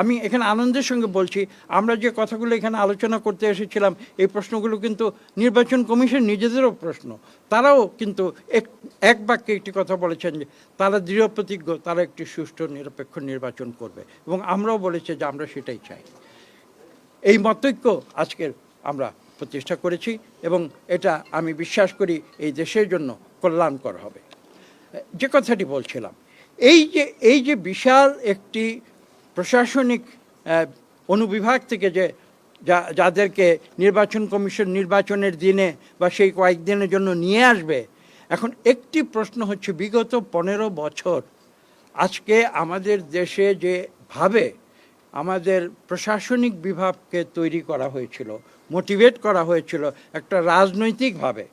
আমি এখানে আনন্দের সঙ্গে বলছি, আমরা যে কথাগুলো এখানে আলোচনা করতে এসেছিলাম, এই প্রশ্নগুলো কিন্তু নির্বাচন কমিশন নিজেদেরও প্রশ্ন। তারাও কিন্তু এক এক বাক্যে একটি কথা বলেছেন যে, তারা দৃঢ় প্রতিজ্ঞ, তারা একটি সুষ্ঠু নিরপেক্ষ নির্বাচন করবে। এবং আমরাও বলেছি যে আমরা সেটাই চাই। এই মতৈক্য আজকের আমরা প্রতিষ্ঠা করেছি এবং এটা আমি বিশ্বাস করি এই দেশের জন্য কল্যাণকর হবে। যে কথাটি বলছিলাম, এই যে এই যে বিশাল একটি প্রশাসনিক অনুবিভাগ থেকে যে যাদেরকে নির্বাচন কমিশন নির্বাচনের দিনে বা সেই কয়েকদিনের জন্য নিয়ে আসবে, এখন একটি প্রশ্ন হচ্ছে বিগত পনেরো বছর, আজকে আমাদের দেশে যে ভাবে আমাদের প্রশাসনিক বিভাগকে তৈরি করা হয়েছিল, মোটিভেট করা হয়েছিল একটা রাজনৈতিকভাবে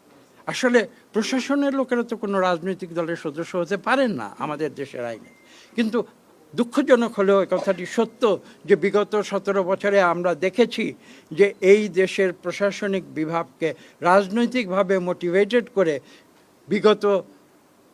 আসলে প্রশাসনের লোকেরা তো কোনো রাজনৈতিক দলের সদস্য হতে পারেন না আমাদের দেশের আইনে। কিন্তু দুঃখজনক হলেও কথাটি সত্য যে বিগত সতেরো বছরে আমরা দেখেছি যে এই দেশের প্রশাসনিক বিভাগকে রাজনৈতিকভাবে মোটিভেটেড করে বিগত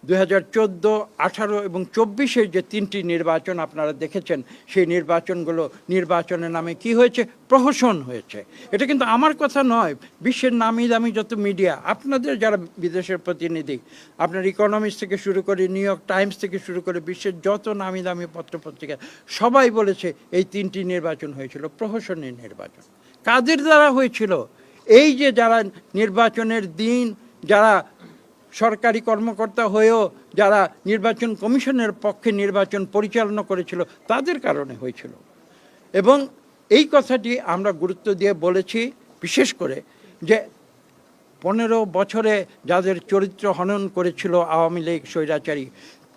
দুই হাজার চোদ্দ, আঠারো এবং চব্বিশের যে তিনটি নির্বাচন আপনারা দেখেছেন, সেই নির্বাচনগুলো নির্বাচনের নামে কি হয়েছে? প্রহসন হয়েছে। এটা কিন্তু আমার কথা নয়, বিশ্বের নামি দামি যত মিডিয়া, আপনাদের যারা বিদেশের প্রতিনিধি, আপনার ইকোনমিক্স থেকে শুরু করে নিউ ইয়র্ক টাইমস থেকে শুরু করে বিশ্বের যত নামি দামি পত্রপত্রিকা, সবাই বলেছে এই তিনটি নির্বাচন হয়েছিল, প্রহসনের নির্বাচন। কাদের দ্বারা হয়েছিল? এই যে যারা নির্বাচনের দিন, যারা সরকারি কর্মকর্তা হয়েও যারা নির্বাচন কমিশনের পক্ষে নির্বাচন পরিচালনা করেছিল, তাদের কারণে হয়েছিল। এবং এই কথাটি আমরা গুরুত্ব দিয়ে বলেছি, বিশেষ করে যে পনেরো বছরে যাদের চরিত্র হনন করেছিল আওয়ামী লীগ, স্বৈরাচারী,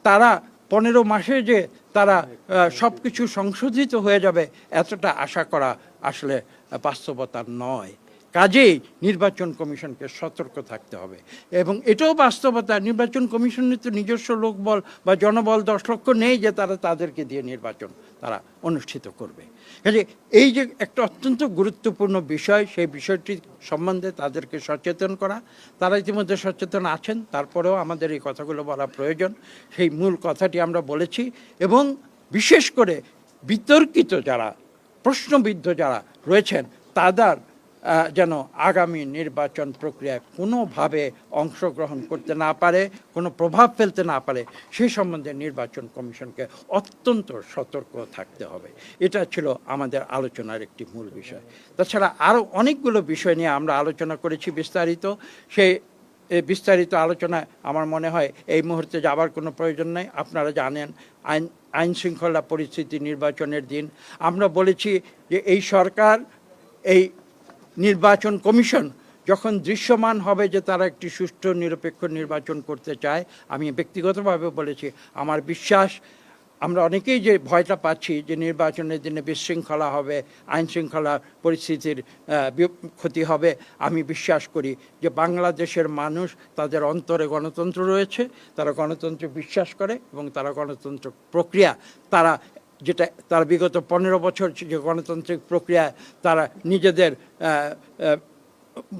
তারা পনেরো মাসে যে তারা সব কিছু সংশোধিত হয়ে যাবে, এতটা আশা করা আসলে বাস্তবতা নয়। কাজেই নির্বাচন কমিশনকে সতর্ক থাকতে হবে। এবং এটাও বাস্তবতা, নির্বাচন কমিশনের তো নিজস্ব লোকবল বা জনবল দশ লক্ষ নেই যে তারা তাদেরকে দিয়ে নির্বাচন তারা অনুষ্ঠিত করবে। কাজে এই যে একটা অত্যন্ত গুরুত্বপূর্ণ বিষয়, সেই বিষয়টি সম্বন্ধে তাদেরকে সচেতন করা। তারা ইতিমধ্যে সচেতন আছেন, তারপরেও আমাদের এই কথাগুলো বলা প্রয়োজন। সেই মূল কথাটি আমরা বলেছি। এবং বিশেষ করে বিতর্কিত যারা, প্রশ্নবিদ্ধ যারা রয়েছেন, তাদের যেন আগামী নির্বাচন প্রক্রিয়ায় কোনোভাবে অংশগ্রহণ করতে না পারে, কোনো প্রভাব ফেলতে না পারে সেই সম্বন্ধে নির্বাচন কমিশনকে অত্যন্ত সতর্ক থাকতে হবে। এটা ছিল আমাদের আলোচনার একটি মূল বিষয়। তাছাড়া আরও অনেকগুলো বিষয় নিয়ে আমরা আলোচনা করেছি বিস্তারিত। সেই বিস্তারিত আলোচনায় আমার মনে হয় এই মুহূর্তে যাবার কোনো প্রয়োজন নেই। আপনারা জানেন আইন আইন শৃঙ্খলা পরিস্থিতি নির্বাচনের দিন। আমরা বলেছি যে এই সরকার এই নির্বাচন কমিশন যখন দৃশ্যমান হবে যে তারা একটি সুষ্ঠু, নিরপেক্ষ নির্বাচন করতে চায়, আমি ব্যক্তিগতভাবে বলেছি, আমার বিশ্বাস, আমরা অনেকেই যে ভয়টা পাচ্ছি যে নির্বাচনের দিনে বিশৃঙ্খলা হবে আইন শৃঙ্খলা পরিস্থিতির ক্ষতি হবে, আমি বিশ্বাস করি যে বাংলাদেশের মানুষ তাদের অন্তরে গণতন্ত্র রয়েছে, তারা গণতন্ত্রে বিশ্বাস করে এবং তারা গণতন্ত্র প্রক্রিয়া তারা যেটা তার বিগত পনেরো বছর যে গণতান্ত্রিক প্রক্রিয়া তারা নিজেদের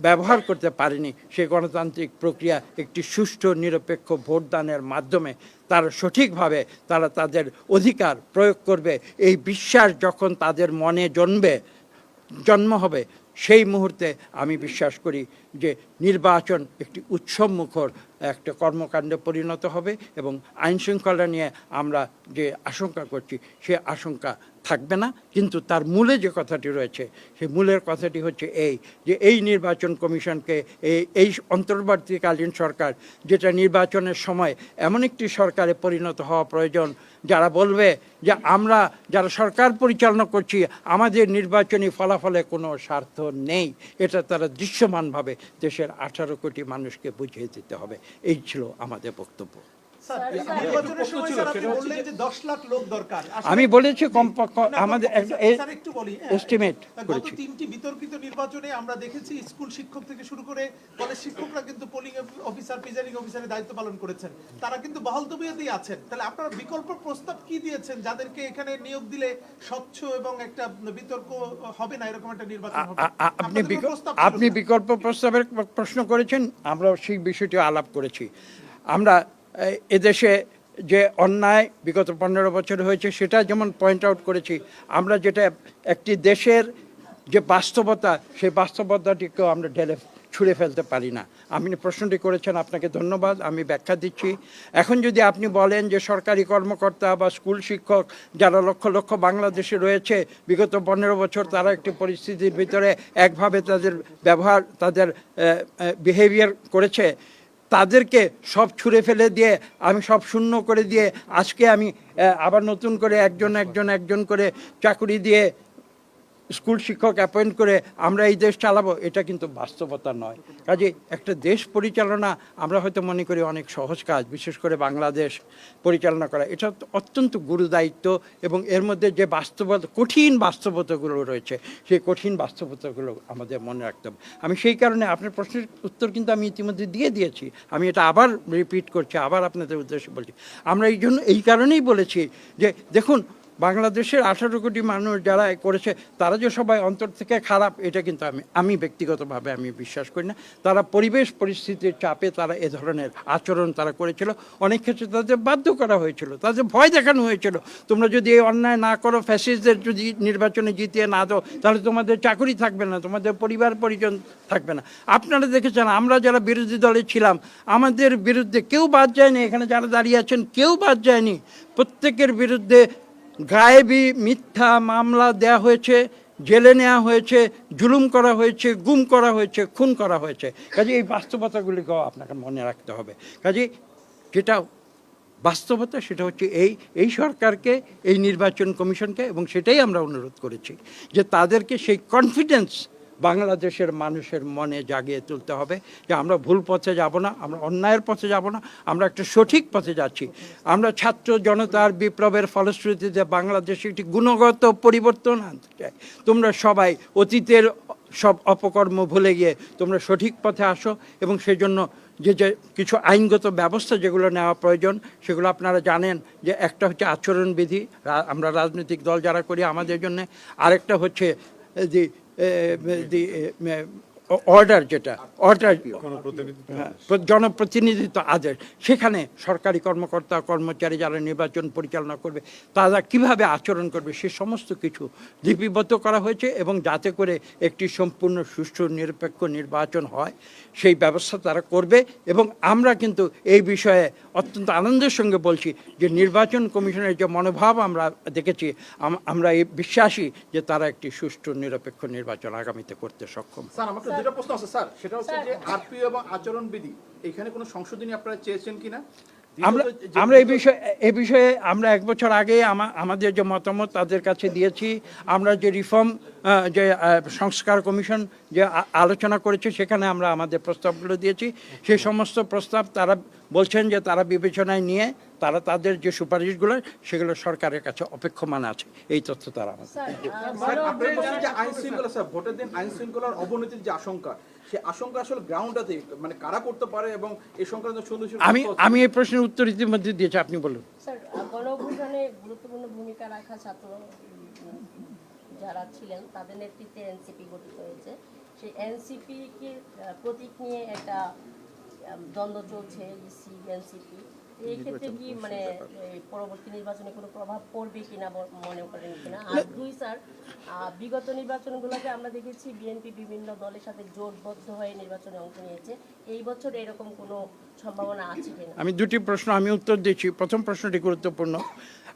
ব্যবহার করতে পারেনি, সেই গণতান্ত্রিক প্রক্রিয়া একটি সুষ্ঠু, নিরপেক্ষ ভোটদানের মাধ্যমে তারা সঠিকভাবে তারা তাদের অধিকার প্রয়োগ করবে। এই বিশ্বাস যখন তাদের মনে জন্মবে জন্ম হবে, সেই মুহূর্তে আমি বিশ্বাস করি যে নির্বাচন একটি উৎসবমুখর একটা কর্মকাণ্ডে পরিণত হবে এবং আইন শৃঙ্খলা নিয়ে আমরা যে আশঙ্কা করছি, সে আশঙ্কা থাকবে না। কিন্তু তার মূলে যে কথাটি রয়েছে সেই মূলের কথাটি হচ্ছে এই যে এই নির্বাচন কমিশনকে, এই এই অন্তর্বর্তীকালীন সরকার যেটা নির্বাচনের সময় এমন একটি সরকারে পরিণত হওয়া প্রয়োজন, যারা বলবে যে আমরা যারা সরকার পরিচালনা করছি, আমাদের নির্বাচনী ফলাফলে কোনো স্বার্থ নেই। এটা তারা দৃশ্যমানভাবে দেশের আঠারো কোটি মানুষকে বুঝিয়ে দিতে হবে। এই ছিল আমাদের বক্তব্য। স্যার, স্যার, নির্বাচনের প্রশ্ন সময় ছিল, স্যার আপনি সেটা হচ্ছে বললেন যে 10 লাখ লোক দরকার। আসলে- আমি বলেছি আমাদের একটা বলি, হ্যাঁ। estimate গত করেছি। তিনটি বিতর্কিত নির্বাচনে আমরা দেখেছি স্কুল শিক্ষক থেকে শুরু করে কলেজ শিক্ষকরা কিন্তু পোলিং অফিসার প্রিজাইডিং অফিসারের দায়িত্ব পালন করেছেন তারা কিন্তু বহাল তবিয়তেই আছেন তাহলে আপনারা বিকল্প প্রস্তাব কি দিয়েছেন যাদেরকে এখানে নিয়োগ দিলে স্বচ্ছ এবং একটা বিতর্ক হবে না এরকম একটা নির্বাচন হবে আপনি বিকল্প আপনি বিকল্প প্রস্তাবের প্রশ্ন করেছেন আমরা সেই বিষয়টি আলাপ করেছি আমরা এদেশে যে অন্যায় বিগত পনেরো বছর হয়েছে, সেটা যেমন পয়েন্ট আউট করেছি, আমরা যেটা একটি দেশের যে বাস্তবতা, সেই বাস্তবতাটিকেও আমরা ঢেলে ছুঁড়ে ফেলতে পারি না। আপনি প্রশ্নটি করেছেন, আপনাকে ধন্যবাদ, আমি ব্যাখ্যা দিচ্ছি। এখন যদি আপনি বলেন যে সরকারি কর্মকর্তা বা স্কুল শিক্ষক যারা লক্ষ লক্ষ বাংলাদেশে রয়েছে, বিগত পনেরো বছর তারা একটি পরিস্থিতির ভিতরে একভাবে তাদের ব্যবহার, তাদের বিহেভিয়ার করেছে তাদেরকে সব ছুঁড়ে ফেলে দিয়ে, আমি সব শূন্য করে দিয়ে, আজকে আমি আবার নতুন করে একজন একজন একজন করে চাকুরি দিয়ে স্কুল শিক্ষক অ্যাপয়েন্ট করে আমরা এই দেশ চালাবো, এটা কিন্তু বাস্তবতা নয়। কাজে একটা দেশ পরিচালনা আমরা হয়তো মনে করি অনেক সহজ কাজ, বিশেষ করে বাংলাদেশ পরিচালনা করা। এটা অত্যন্ত গুরুদায়িত্ব এবং এর মধ্যে যে বাস্তবতা, কঠিন বাস্তবতাগুলো রয়েছে, সেই কঠিন বাস্তবতাগুলো আমাদের মনে রাখতে হবে। আমি সেই কারণে আপনার প্রশ্নের উত্তর কিন্তু আমি ইতিমধ্যে দিয়ে দিয়েছি। আমি এটা আবার রিপিট করছি, আবার আপনাদের উদ্দেশ্যে বলছি। আমরা এই জন্য, এই কারণেই বলেছি যে, দেখুন বাংলাদেশের আঠারো কোটি মানুষ যারা করেছে, তারা যে সবাই অন্তর থেকে খারাপ, এটা কিন্তু আমি আমি ব্যক্তিগতভাবে আমি বিশ্বাস করি না। তারা পরিবেশ পরিস্থিতির চাপে তারা এ ধরনের আচরণ তারা করেছিল। অনেক ক্ষেত্রে তাদের বাধ্য করা হয়েছিল, তাদের ভয় দেখানো হয়েছিল। তোমরা যদি এই অন্যায় না করো ফ্যাসিস্টদের যদি নির্বাচনে জিতিয়ে না দাও, তাহলে তোমাদের চাকরি থাকবে না, তোমাদের পরিবার পরিজন থাকবে না। আপনারা দেখেছেন, আমরা যারা বিরোধী দলে ছিলাম, আমাদের বিরুদ্ধে কেউ বাদ যায়নি। এখানে যারা দাঁড়িয়ে আছেন, কেউ বাদ যায়নি। প্রত্যেকের বিরুদ্ধে গায়েবী মিথ্যা মামলা দেয়া হয়েছে, জেলে নেওয়া হয়েছে, জুলুম করা হয়েছে, গুম করা হয়েছে, খুন করা হয়েছে। কাজে এই বাস্তবতাগুলিকেও আপনাকে মনে রাখতে হবে। কাজে যেটা বাস্তবতা, সেটা হচ্ছে এই এই সরকারকে, এই নির্বাচন কমিশনকে, এবং সেটাই আমরা অনুরোধ করেছি যে তাদেরকে সেই কনফিডেন্স বাংলাদেশের মানুষের মনে জাগিয়ে তুলতে হবে যে আমরা ভুল পথে যাব না, আমরা অন্যায়ের পথে যাব না, আমরা একটা সঠিক পথে যাচ্ছি। আমরা ছাত্র জনতার বিপ্লবের ফলশ্রুতিতে বাংলাদেশে একটি গুণগত পরিবর্তন আনতে চাই। তোমরা সবাই অতীতের সব অপকর্ম ভুলে গিয়ে তোমরা সঠিক পথে আসো এবং সেজন্য যে যে কিছু আইনগত ব্যবস্থা যেগুলো নেওয়া প্রয়োজন, সেগুলো আপনারা জানেন যে একটা হচ্ছে আচরণবিধি আমরা রাজনৈতিক দল যারা করি আমাদের জন্য, আরেকটা হচ্ছে দি দি অর্ডার যেটা অর্ডার হ্যাঁ, জনপ্রতিনিধিত্ব আদেশ সেখানে সরকারি কর্মকর্তা কর্মচারী যারা নির্বাচন পরিচালনা করবে তারা কীভাবে আচরণ করবে সে সমস্ত কিছু লিপিবদ্ধ করা হয়েছে এবং যাতে করে একটি সম্পূর্ণ সুষ্ঠু নিরপেক্ষ নির্বাচন হয় সেই ব্যবস্থা তারা করবে। এবং আমরা কিন্তু এই বিষয়ে অত্যন্ত আনন্দের সঙ্গে বলছি যে নির্বাচন কমিশনের যে মনোভাব আমরা দেখেছি আম- আমরা এই বিশ্বাসী যে তারা একটি সুষ্ঠু নিরপেক্ষ নির্বাচন আগামীতে করতে সক্ষম। দুটো প্রশ্ন আছে স্যার সেটা হচ্ছে যে আরপিও এবং আচরণবিধি এখানে কোনো সংশোধনী আপনারা চেয়েছেন কিনা? আমরা আমরা এই বিষয়ে এই বিষয়ে আমরা এক বছর আগে আমাদের যে মতামত তাদের কাছে দিয়েছি। আমরা যে রিফর্ম যে সংস্কার কমিশন যে আলোচনা করেছে সেখানে আমরা আমাদের প্রস্তাবগুলো দিয়েছি। সেই সমস্ত প্রস্তাব তারা বলছেন যে তারা বিবেচনায় নিয়ে তারা তাদের যে সুপারিশগুলো সেগুলো সরকারের কাছে অপেক্ষমান আছে। এই তথ্য তারা আমাদের আইন শৃঙ্খলা স্যার ভোটের দিন আইন শৃঙ্খলার অবনতির যে আশঙ্কা সে আশঙ্কা আসলে গ্রাউন্ডটাতে মানে কারা করতে পারে এবং এই সংক্রান্ত সুন্দর আমি আমি এই প্রশ্নের উত্তর ইতিমধ্যে দিয়েছি আপনি বলুন। স্যার আহ, গুরুত্বপূর্ণ ভূমিকা রাখা ছাত্র যারা ছিলেন তাদের নেতৃত্বে এনসিপি গঠিত হয়েছে। সেই এনসিপিকে প্রতীক নিয়ে একটা দ্বন্দ্ব চলছে ইসি এনসিপি। এই ক্ষেত্রে কি মানে এই পরবর্তী নির্বাচনে কোনো প্রভাব পড়বে কিনা মনে করেন কিনা? আর দুই স্যার বিগত নির্বাচনগুলোতে আমরা দেখেছি বিএনপি বিভিন্ন দলের সাথে জোটবদ্ধ হয়ে নির্বাচনে অংশ নিয়েছে। এই বছর এরকম কোনো সম্ভাবনা আছে কিনা? আমি দুটি প্রশ্ন আমি উত্তর দিচ্ছি। প্রথম প্রশ্নটি গুরুত্বপূর্ণ।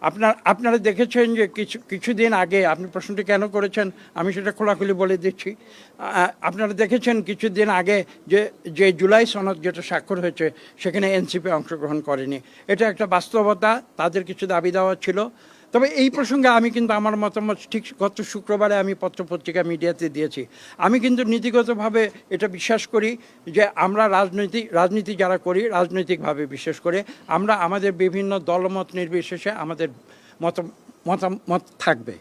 আপনার, আপনারা দেখেছেন যে কিছু, কিছুদিন আগে আপনি প্রশ্নটি কেন করেছেন? আমি সেটা খোলাখুলি বলে দিচ্ছি। আপনারা দেখেছেন কিছুদিন আগে যে যে জুলাই সনদ যেটা স্বাক্ষর হয়েছে, সেখানে এনসিপি অংশগ্রহণ করেনি। এটা একটা বাস্তবতা, তাদের কিছু দাবি দেওয়া ছিল। তবে এই প্রসঙ্গে আমি কিন্তু আমার মতামত ঠিক গত শুক্রবারে আমি পত্রপত্রিকা মিডিয়াতে দিয়েছি। আমি কিন্তু নীতিগতভাবে এটা বিশ্বাস করি যে আমরা রাজনৈতিক রাজনীতি যারা করি, রাজনৈতিকভাবে বিশেষ করে, আমরা আমাদের বিভিন্ন দলমত নির্বিশেষে আমাদের মত মতামত থাকবে।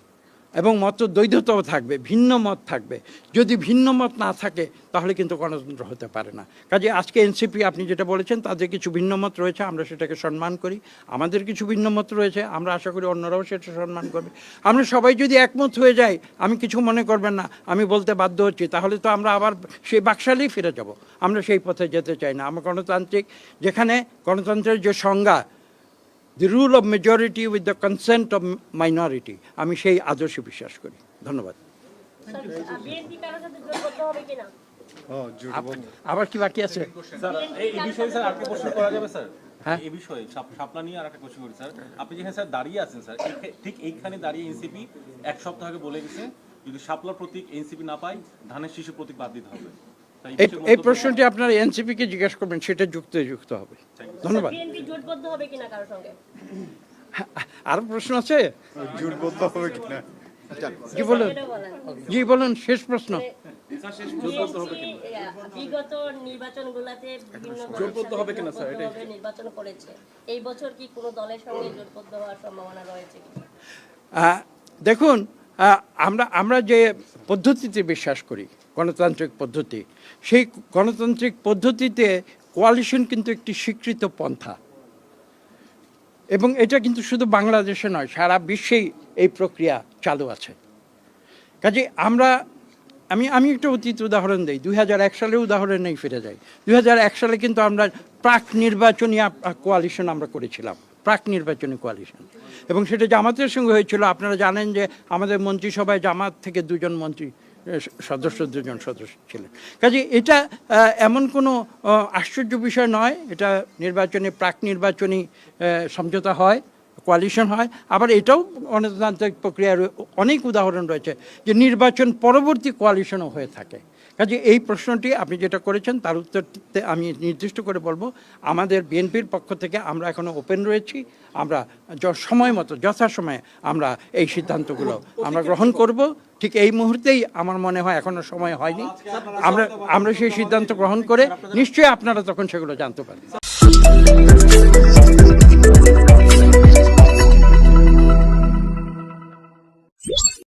এবং মত দ্বৈধতাও থাকবে, ভিন্ন মত থাকবে। যদি ভিন্ন মত না থাকে, তাহলে কিন্তু গণতন্ত্র হতে পারে না। কাজে আজকে এনসিপি আপনি যেটা বলেছেন, তাদের কিছু ভিন্ন মত রয়েছে, আমরা সেটাকে সম্মান করি। আমাদের কিছু ভিন্ন মত রয়েছে, আমরা আশা করি অন্যরাও সেটা সম্মান করবে। আমরা সবাই যদি একমত হয়ে যাই, আমি কিছু মনে করবেন না, আমি বলতে বাধ্য হচ্ছি, তাহলে তো আমরা আবার সেই বাকশালেই ফিরে যাব। আমরা সেই পথে যেতে চাই না। আমরা গণতান্ত্রিক, যেখানে গণতন্ত্রের যে সংজ্ঞা the rule of majority with the consent of minority আমি সেই আদর্শে বিশ্বাস করি। ধন্যবাদ। আবার কি বাকি আছে? হ্যাঁ। এই বিষয়ে শাপলা নিয়ে আরেকটা কোশ্চেন করি স্যার। আপনি যেখানে স্যার দাঁড়িয়ে আছেন স্যার ঠিক এইখানে দাঁড়িয়ে এনসিপি এক সপ্তাহ আগে বলে গেছে যদি শাপলা প্রতীক এনসিপি না পায় ধানের শিশু প্রতীক বাদ দিতে হবে। এই প্রশ্নটি আপনারা এনসিপিকে জিজ্ঞেস করবেন সেটা যুক্ত যুক্ত হবে। ধন্যবাদ। বিএনপি জোটবদ্ধ হবে কিনা কারোর সঙ্গে? আরও প্রশ্ন আছে? জোটবদ্ধ হবে কিনা? জি বলুন। জি বলুন শেষ প্রশ্ন। বিগত নির্বাচনগুলোতে জোটবদ্ধ হবে কিনা, স্যার? এটাই। নির্বাচন করেছে। এই বছর কি কোনো দলের সঙ্গে জোটবদ্ধ হওয়ার সম্ভাবনা রয়েছে দেখুন আমরা আমরা যে পদ্ধতিতে বিশ্বাস করি গণতান্ত্রিক পদ্ধতি। সেই গণতান্ত্রিক পদ্ধতিতে কোয়ালিশন কিন্তু একটি স্বীকৃত পন্থা। এবং এটা কিন্তু শুধু বাংলাদেশে নয়, সারা বিশ্বেই এই প্রক্রিয়া চালু আছে। কাজে আমরা, আমি আমি একটা অতীত উদাহরণ দিই, দুই হাজার এক সালে উদাহরণেই ফিরে যাই। দুই হাজার এক সালে কিন্তু আমরা প্রাক নির্বাচনী কোয়ালিশন আমরা করেছিলাম, প্রাক নির্বাচনী কোয়ালিশন এবং সেটা জামাতের সঙ্গে হয়েছিল, আপনারা জানেন যে আমাদের মন্ত্রিসভায় জামাত থেকে দুজন মন্ত্রী সদস্য দুজন সদস্য ছিলেন। কাজে এটা এমন কোনো আশ্চর্য বিষয় নয়। এটা নির্বাচনে, প্রাক নির্বাচনী সমঝোতা হয় কোয়ালিশন হয়। আবার এটাও গণতান্ত্রিক প্রক্রিয়ার অনেক উদাহরণ রয়েছে যে নির্বাচন পরবর্তী কোয়ালিশনও হয়ে থাকে। কাজে এই প্রশ্নটি আপনি যেটা করেছেন তার উত্তরতে আমি নির্দিষ্ট করে বলব আমাদের বিএনপির পক্ষ থেকে আমরা এখনও ওপেন রয়েছি আমরা য- সময় মতো যথাসময়ে আমরা এই সিদ্ধান্তগুলো আমরা গ্রহণ করব। ঠিক এই মুহূর্তেই আমার মনে হয় এখনও সময় হয়নি। আমরা আমরা সেই সিদ্ধান্ত গ্রহণ করে নিশ্চয়ই আপনারা তখন সেগুলো জানতে পারবেন।